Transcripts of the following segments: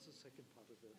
What's the second part of it?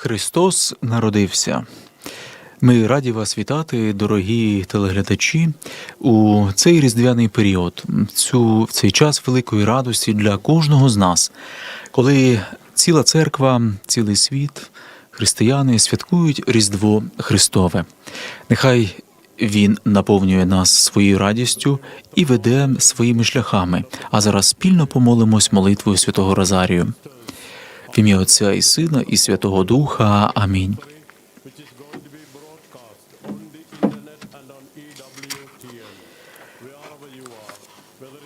Христос народився. Ми раді вас вітати, дорогі телеглядачі, у цей різдвяний період, цю, в цей час великої радості для кожного з нас, коли ціла церква, цілий світ, християни святкують Різдво Христове. Нехай він наповнює нас своєю радістю і веде своїми шляхами. А зараз спільно помолимось молитвою святого Розарію. Ім'я Отця і Сина, і Святого Духа. Амінь.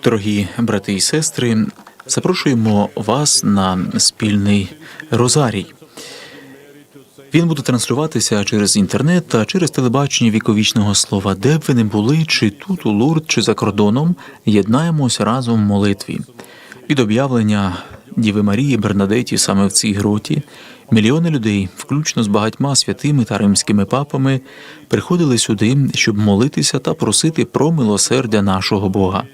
Дорогі брати і сестри, запрошуємо вас на спільний розарій. Він буде транслюватися через інтернет та через телебачення віковічного слова, де б ви не були, чи тут, у Лурд, чи за кордоном, єднаємося разом в молитві. Від об'явлення Діви Марії Бернадеті саме в цій гроті мільйони людей, включно з багатьма святими та римськими папами, приходили сюди, щоб молитися та просити про милосердя нашого Бога.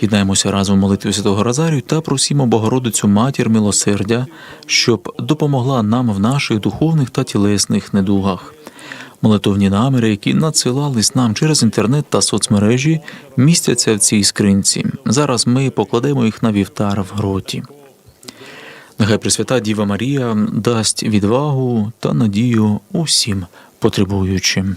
Єднаємося разом в молитві Святого Розарію та просімо Богородицю Матір милосердя, щоб допомогла нам в наших духовних та тілесних недугах. Молитовні наміри, які надсилались нам через інтернет та соцмережі, містяться в цій скринці. Зараз ми покладемо їх на вівтар в гроті. Нехай Пресвята Діва Марія дасть відвагу та надію усім потребуючим.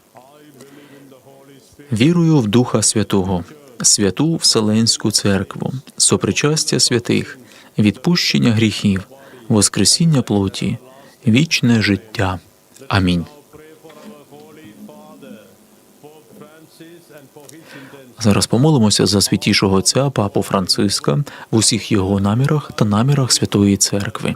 Вірую в Духа Святого, святу Вселенську церкву, сопричастя святих, відпущення гріхів, воскресіння плоті, вічне життя. Амінь. Зараз помолимося за святішого отця Папу Франциска в усіх його намірах та намірах Святої Церкви.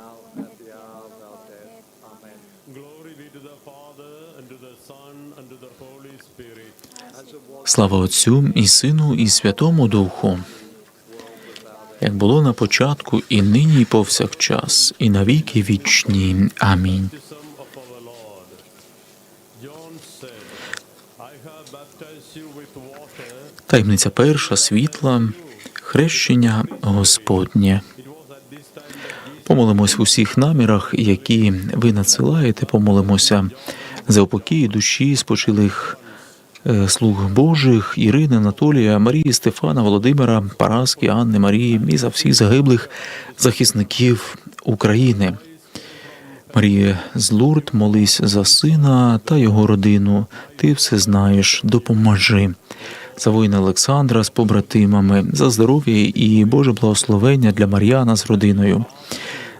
Слава Отцю і Сину, і Святому Духу, як було на початку, і нині, і повсякчас, і навіки вічні. Амінь. Таємниця перша світла, хрещення Господнє. Помолимось в усіх намірах, які ви надсилаєте. Помолимося за упокій душі спочилих слуг Божих Ірини, Анатолія, Марії, Стефана, Володимира, Параски, Анни, Марії і за всіх загиблих захисників України. Марія з Лурд, молись за сина та його родину. Ти все знаєш, допоможи. За воїна Олександра з побратимами, за здоров'я і Боже благословення для Мар'яна з родиною,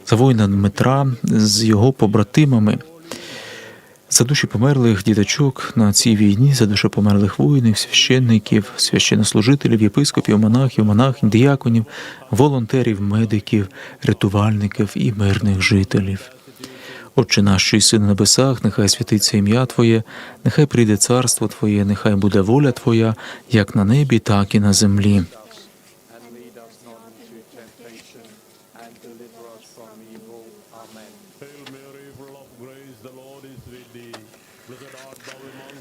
за воїна Дмитра з його побратимами, за душі померлих діточок на цій війні, за душі померлих воїнів, священників, священнослужителів, єпископів, монахів, монахинь, діяконів, волонтерів, медиків, рятувальників і мирних жителів. Отче наш, що єси на небесах, нехай святиться ім'я Твоє, нехай прийде царство Твоє, нехай буде воля Твоя, як на небі, так і на землі. and lead us not into temptation, and deliver us from evil. Amen. Hail Mary, full of grace, the Lord is with thee. Blessed art thou amongst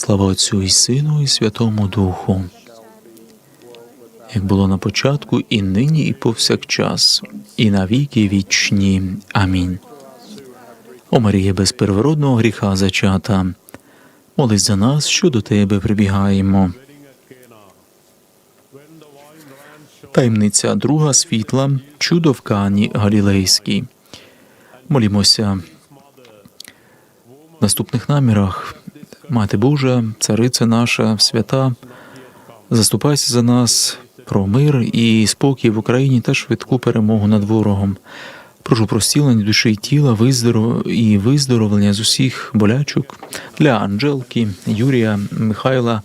Слава Отцю і Сину, і Святому Духу, як було на початку, і нині, і повсякчас, і на віки вічні. Амінь. О Марія, без первородного гріха зачата, молись за нас, що до Тебе прибігаємо. Таємниця друга світла, чудо в Кані Галілейській. Молімося в наступних намірах. Мати Божа, цариця наша, свята, заступайся за нас про мир і спокій в Україні та швидку перемогу над ворогом. Прошу про зцілення душі і тіла, виздоров... і виздоровлення з усіх болячок для Анжелки, Юрія, Михайла,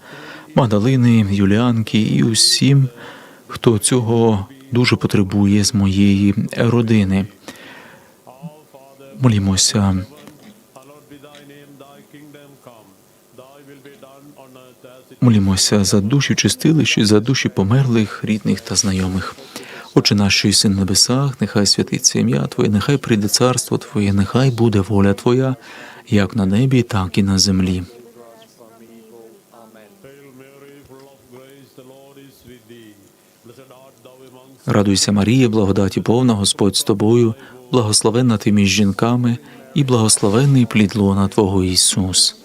Магдалини, Юліанки і усім, хто цього дуже потребує з моєї родини. Молімося. Молімося за душі чистилищі, за душі померлих, рідних та знайомих. Отче наш, що єси на небесах, нехай святиться ім'я Твоє, нехай прийде царство Твоє, нехай буде воля Твоя, як на небі, так і на землі. Радуйся, Марія, благодаті повна Господь з тобою, благословенна ти між жінками, і благословенний плід лона Твого Ісус.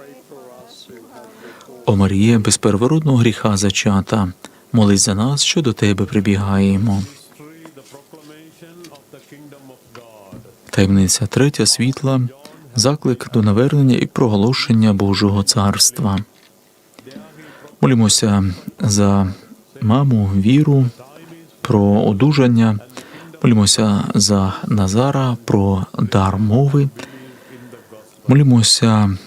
О Марія, без первородного гріха зачата, молись за нас, що до тебе прибігаємо. Таємниця третя світла, заклик до навернення і проголошення Божого царства. Молімося за маму віру, про одужання. Молімося за Назара, про дар мови. Молімося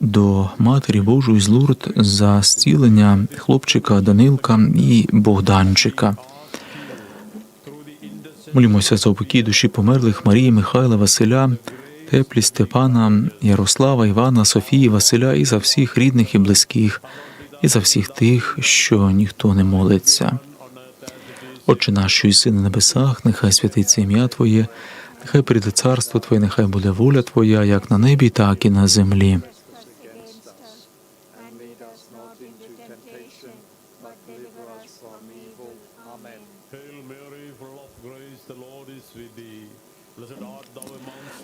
до Матері Божої з Лурд за зцілення хлопчика Данилка і Богданчика. Молімося за упокій душі померлих Марії, Михайла, Василя, Теплі, Степана, Ярослава, Івана, Софії, Василя і за всіх рідних і близьких, і за всіх тих, що ніхто не молиться. Отче наш, що єси на небесах, нехай святиться ім'я Твоє, нехай прийде царство Твоє, нехай буде воля Твоя, як на небі, так і на землі. against us, and lead us not into temptation, but deliver us from evil. Amen. Hail Mary, full of grace, the Lord is with thee. Blessed art thou amongst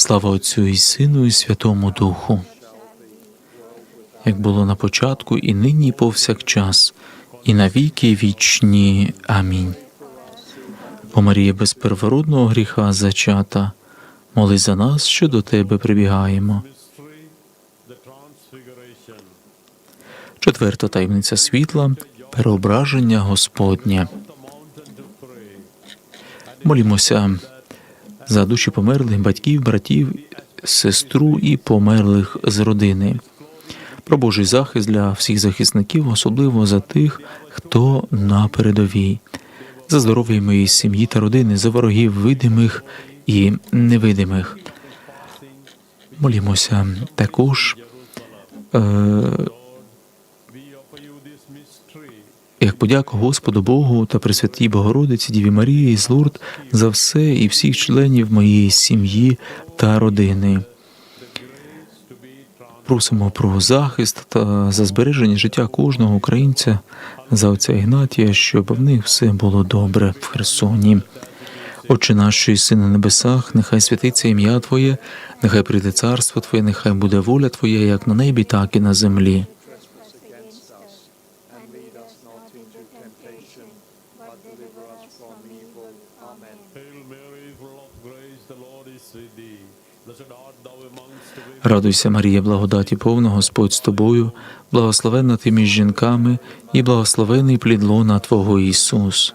Слава Отцю і Сину, і Святому Духу, як було на початку, і нині, і повсякчас, і на віки вічні. Амінь. О Марія без первородного гріха зачата, моли за нас, що до Тебе прибігаємо. Четверта таємниця світла переображення Господнє. Молімося за душі померлих батьків, братів, сестру і померлих з родини. Про Божий захист для всіх захисників, особливо за тих, хто на передовій, за здоров'я моєї сім'ї та родини, за ворогів видимих і невидимих. Молімося також, е, як подяку Господу Богу та Пресвятій Богородиці Діві Марії з Лурд за все і всіх членів моєї сім'ї та родини. Просимо про захист та за збереження життя кожного українця за отця Ігнатія, щоб в них все було добре в Херсоні. Отче наш, що єси на небесах, нехай святиться ім'я Твоє, нехай прийде царство Твоє, нехай буде воля Твоя, як на небі, так і на землі. Temptation, but deliver us from evil. Amen. Hail Mary, full of grace, the Lord is with thee. Радуйся, Марія, благодаті повна, Господь з тобою, благословенна ти між жінками, і благословений плід лона Твого Ісус.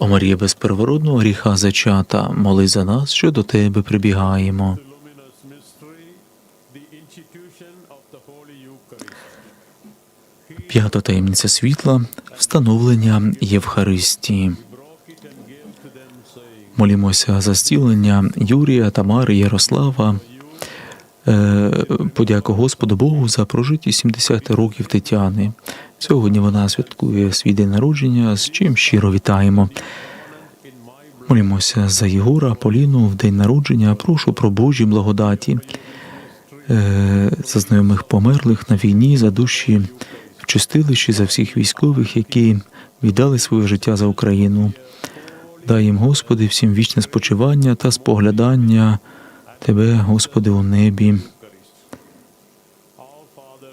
О Марія без гріха зачата, моли за нас, що до Тебе прибігаємо. П'ята таємниця світла встановлення Євхаристії. Молімося за зцілення Юрія, Тамари, Ярослава. Е, Подяку Господу Богу за прожиті 70 років Тетяни. Сьогодні вона святкує свій день народження, з чим щиро вітаємо. Молімося за Єгора, Поліну в день народження. Прошу про Божі благодаті, е, за знайомих померлих на війні, за душі в чистилищі, за всіх військових, які віддали своє життя за Україну. Дай їм, Господи, всім вічне спочивання та споглядання Тебе, Господи, у небі,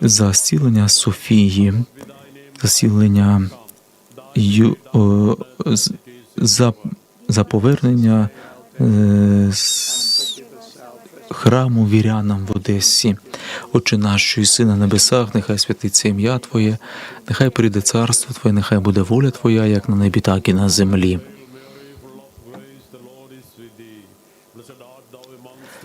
за зцілення Софії, за зцілення Ю, за, за повернення е, з храму вірянам в Одесі. Отче наш, що сина на небесах, нехай святиться ім'я Твоє, нехай прийде царство Твоє, нехай буде воля Твоя, як на небі, так і на землі. Grace, the Lord is with thee. Blessed art thou amongst women,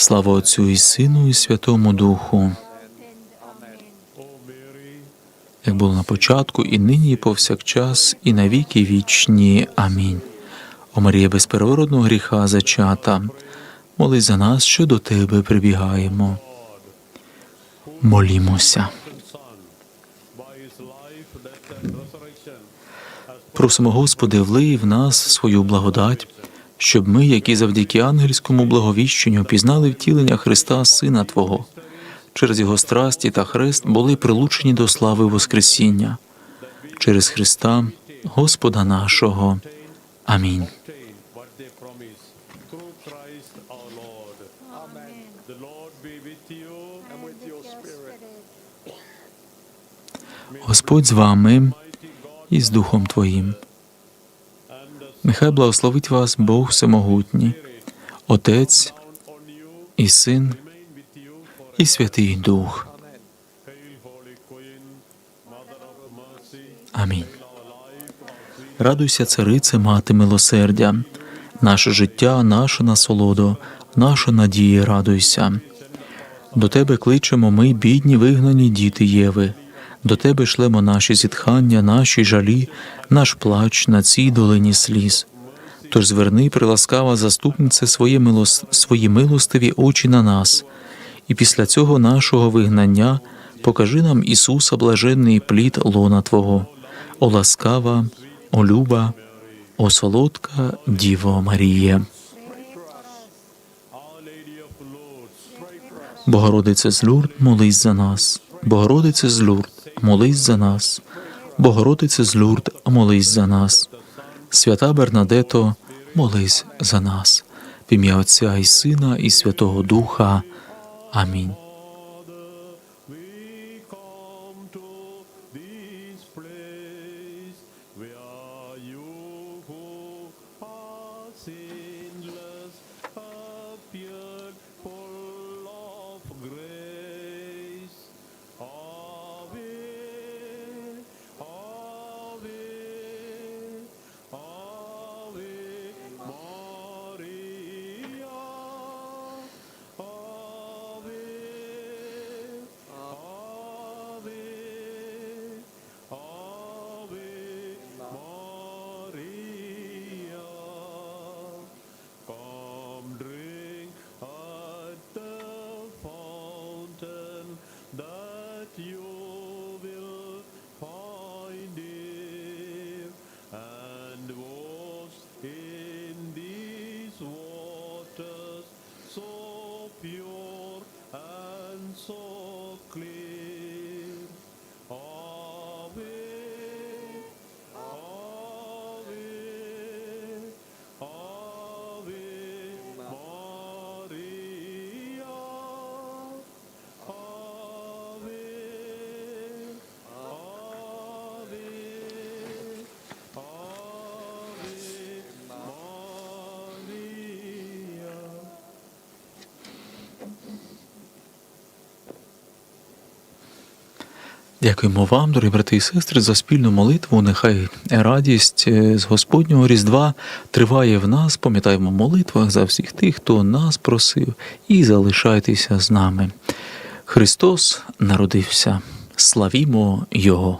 Слава Отцю і Сину, і Святому Духу, як було на початку, і нині, і повсякчас, і на віки вічні. Амінь. О Марія безпервородного гріха зачата, молись за нас, що до Тебе прибігаємо. Молімося. Просимо, Господи, влий в нас свою благодать, щоб ми, які завдяки ангельському благовіщенню пізнали втілення Христа, Сина Твого, через Його страсті та хрест були прилучені до слави Воскресіння. Через Христа, Господа нашого. Амінь. Господь з вами і з Духом Твоїм. Нехай благословить вас Бог Всемогутній, Отець і Син і Святий Дух. Амінь. Радуйся, царице, мати милосердя, наше життя, наша насолодо, наша надія, радуйся. До тебе кличемо ми, бідні, вигнані діти Єви. До тебе шлемо наші зітхання, наші жалі, наш плач на цій долині сліз. Тож зверни, приласкава заступнице, своє милос... свої милостиві очі на нас, і після цього нашого вигнання покажи нам Ісуса, блаженний плід лона Твого, о ласкава, о люба, о солодка Діво Lady Богородице з Люрд, молись за нас. Богородице з Люрд, молись за нас. Богородице з Люрд, молись за нас. Свята Бернадето, молись за нас. В ім'я Отця і Сина, і Святого Духа. Амінь. Дякуємо вам, дорогі брати і сестри, за спільну молитву. Нехай радість е, з Господнього Різдва триває в нас. Пам'ятаємо молитвах за всіх тих, хто нас просив, і залишайтеся з нами. Христос народився. Славімо Його!